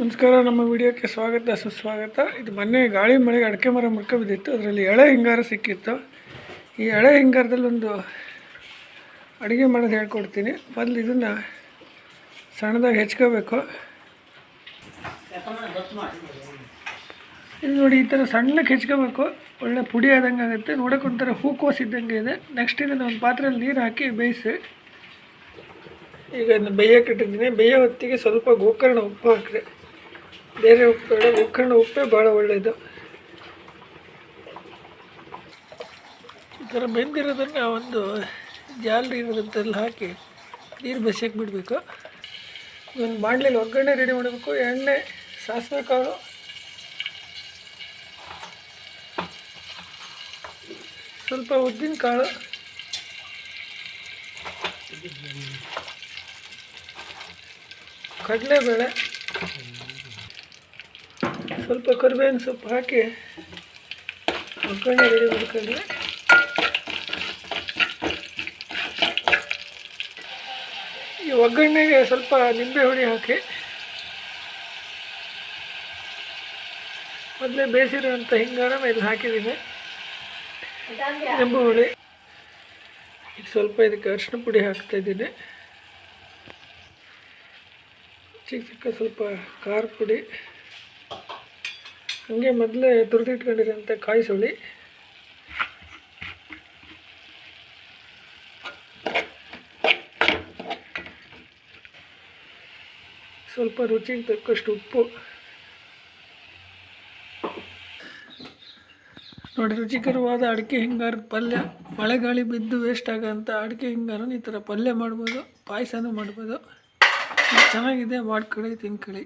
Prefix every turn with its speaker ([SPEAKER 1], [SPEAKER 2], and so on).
[SPEAKER 1] ನಮಸ್ಕಾರ, ನಮ್ಮ ವಿಡಿಯೋಕ್ಕೆ ಸ್ವಾಗತ, ಸುಸ್ವಾಗತ. ಇದು ಮೊನ್ನೆ ಗಾಳಿ ಮಳೆಗೆ ಅಡಿಕೆ ಮರ ಮುರ್ಕ ಬಿದ್ದಿತ್ತು. ಅದರಲ್ಲಿ ಎಳೆ ಹಿಂಗಾರ ಸಿಕ್ಕಿತ್ತು. ಈ ಎಳೆ ಹಿಂಗಾರದಲ್ಲಿ ಒಂದು ಅಡುಗೆ ಮಾಡೋದು ಹೇಳ್ಕೊಡ್ತೀನಿ. ಮೊದಲು ಇದನ್ನು ಸಣ್ಣದಾಗಿ ಹೆಚ್ಕೋಬೇಕು. ಇದು ನೋಡಿ, ಈ ಥರ ಸಣ್ಣಕ್ಕೆ ಹೆಚ್ಕೋಬೇಕು. ಒಳ್ಳೆ ಪುಡಿ ಆದಂಗೆ ಆಗುತ್ತೆ. ನೋಡೋಕೆ ಒಂಥರ ಹೂಕೋಸ್ ಇದ್ದಂಗೆ ಇದೆ. ನೆಕ್ಸ್ಟ್ ಇದನ್ನು ಒಂದು ಪಾತ್ರೆಯಲ್ಲಿ ನೀರು ಹಾಕಿ ಬೇಯಿಸಿ. ಈಗ ಬೇಯಕ್ಕೆ ಇಟ್ಟಿದ್ದೀನಿ. ಬೇಯೋ ಹೊತ್ತಿಗೆ ಸ್ವಲ್ಪ ಗೋಕರ್ಣ ಉಪ್ಪು ಹಾಕ್ರಿ. ಬೇರೆ ಉಪ್ಪು ಉಕ್ಕಣ್ಣ ಉಪ್ಪೇ ಭಾಳ ಒಳ್ಳೆಯದು ಈ ಥರ ಬೆಂದಿರೋದನ್ನು ಒಂದು ಜಾಲರಿ ಇರೋದಂತೆಲ್ಲ ಹಾಕಿ ನೀರು ಬಸಿಯಕ್ಕೆ ಬಿಡಬೇಕು. ಒಂದು ಬಾಣಲೆಯಲ್ಲಿ ಒಗ್ಗರಣೆ ರೆಡಿ ಮಾಡಬೇಕು. ಎಣ್ಣೆ, ಸಾಸಿವೆ ಕಾಳು. ಸ್ವಲ್ಪ ಉದ್ದಿನ ಕಾಳು. ಕಡಲೆಬೇಳೆ. ಸ್ವಲ್ಪ ಕರಿಬೇವಿನ ಸೊಪ್ಪು ಹಾಕಿ ಒಗ್ಗರಣೆ ಮಾಡ್ಕೊಂಡ್ರೆ ಈ ಒಗ್ಗರಣೆಗೆ ಸ್ವಲ್ಪ ನಿಂಬೆ ಹುಳಿ ಹಾಕಿ. ಮೊದಲೇ ಬೇಯಿಸಿರುವಂಥ ಹಿಂಗಾರ ಮೇಲೆ ಹಾಕಿದ್ದೀನಿ. ನಿಂಬೆ ಹುಳಿ ಈಗ ಸ್ವಲ್ಪ ಇದಕ್ಕೆ ಅರಿಶಿನ ಪುಡಿ ಹಾಕ್ತಾ ಇದ್ದೀನಿ. ಚಿಕ್ಕ ಚಿಕ್ಕ ಸ್ವಲ್ಪ ಖಾರ ಪುಡಿ. ಹಾಗೆ ಮೊದಲೇ ತುರಿದಿಟ್ಕೊಂಡಿರೋಂಥ ಕಾಯಿ ಸುಳಿ. ಸ್ವಲ್ಪ ರುಚಿಗೆ ತಕ್ಕಷ್ಟು ಉಪ್ಪು. ನೋಡಿ, ರುಚಿಕರವಾದ ಅಡಿಕೆ ಹಿಂಗಾರದ ಪಲ್ಯ. ಮಳೆಗಾಳಿ ಬಿದ್ದು ವೇಸ್ಟ್ ಆಗೋಂಥ ಅಡಿಕೆ ಹಿಂಗಾರು ಈ ಥರ ಪಲ್ಯ ಮಾಡ್ಬೋದು, ಪಾಯಸನೂ ಮಾಡ್ಬೋದು. ಚೆನ್ನಾಗಿದೆ, ಮಾಡ್ಕೊಳ್ಳಿ, ತಿನ್ಕೊಳ್ಳಿ.